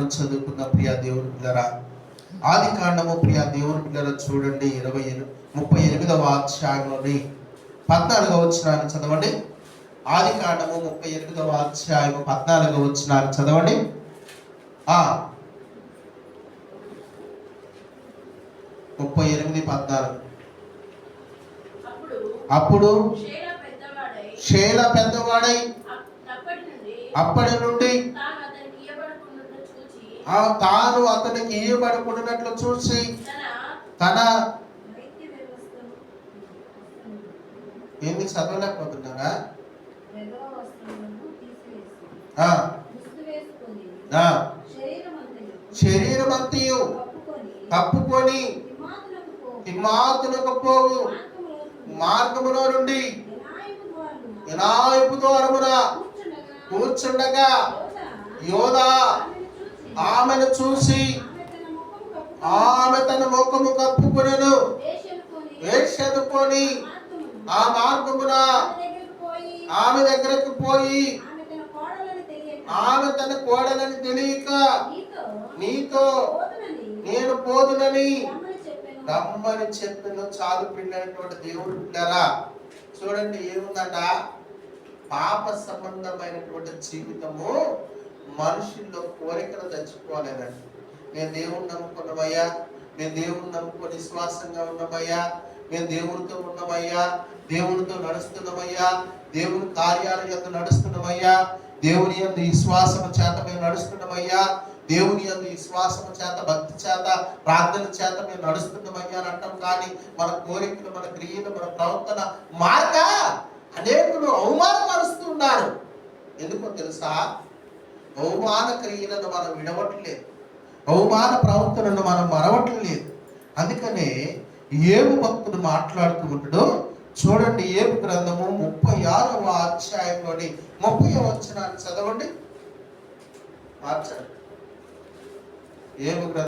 చదువుకున్న ప్రియ దేవుని పిల్లరా? ఆది కాండము ప్రియ దేవుని పిల్లర చూడండి ఇరవై ముప్పై ఎనిమిదవ అధ్యాయంలోని పద్నాలుగవ వచ్చినాన్ని చదవండి. ఆది కాండము ముప్పై ఎనిమిదవ అధ్యాయము పద్నాలుగవ వచ్చినాన్ని చదవండి. ఆ ముప్పై ఎనిమిది పద్నాలుగు. అప్పుడు షేల పెద్దవాడై అప్పటి నుండి అప్పటి నుండి తాను అతనికి ఇయ్యబడుకున్నట్లు చూచి ఆ తాను అతనికి ఇయ్యబడుకున్నట్లు చూసి తన ఏంది చదవలేకపోతున్నారా? శరీరమంతయు శరీరమంతయు కప్పుకొని హిమాతులకు పోవు. మార్గములో నుండి వినాయపు ద్వారమున కూర్చుండగా యోధ ఆమెను చూసి ఆమె తన ముఖము కప్పుకునను. వేషదుకొని ఆ మార్గమున ఆమె దగ్గరకు పోయి ఆమె తన కోడలని తెలియక నీతో నేను పోదునని రమ్మని చెప్పిన చాలు పిండినటువంటి దేవుడు పిల్లరా చూడండి ఏముందట? పాప సంబంధమైనటువంటి జీవితము మనుషుల్లో కోరికలు తెచ్చుకోలేదండి. మేము దేవుణ్ణి నమ్ముకున్నామయ్యా మేము దేవుణ్ణి నమ్ముకొని విశ్వాసంగా ఉన్నామయ్యా మేము దేవునితో ఉన్నామయ్యా దేవునితో నడుస్తున్నామయ్యా దేవుని కార్యాల యొక్క నడుస్తున్నామయ్యా దేవుని యొక్క విశ్వాసము చేత మేము నడుస్తున్నామయ్యా దేవుని యొక్క విశ్వాసము చేత భక్తి చేత ప్రార్థన చేత మేము నడుస్తున్నామయ్యా అని అంటాం. కానీ మన కోరికలు మన క్రియలు మన ప్రవర్తన మార్గ అనేకులు అవమానపరుస్తున్నారు ఎందుకో తెలుసా? అవమాన క్రియలను మనం విడవట్లేదు అవమాన ప్రవర్తనను మనం మరవట్లేదు. అందుకనే ఏము భక్తుడు మాట్లాడుతూ ఉంటాడో చూడండి ఏపు గ్రంథము ముప్పై ఆరవ అధ్యాయంలోని ముప్పై వచ్చినాన్ని చదవండి. మార్చండి. ఏపు గ్రంథం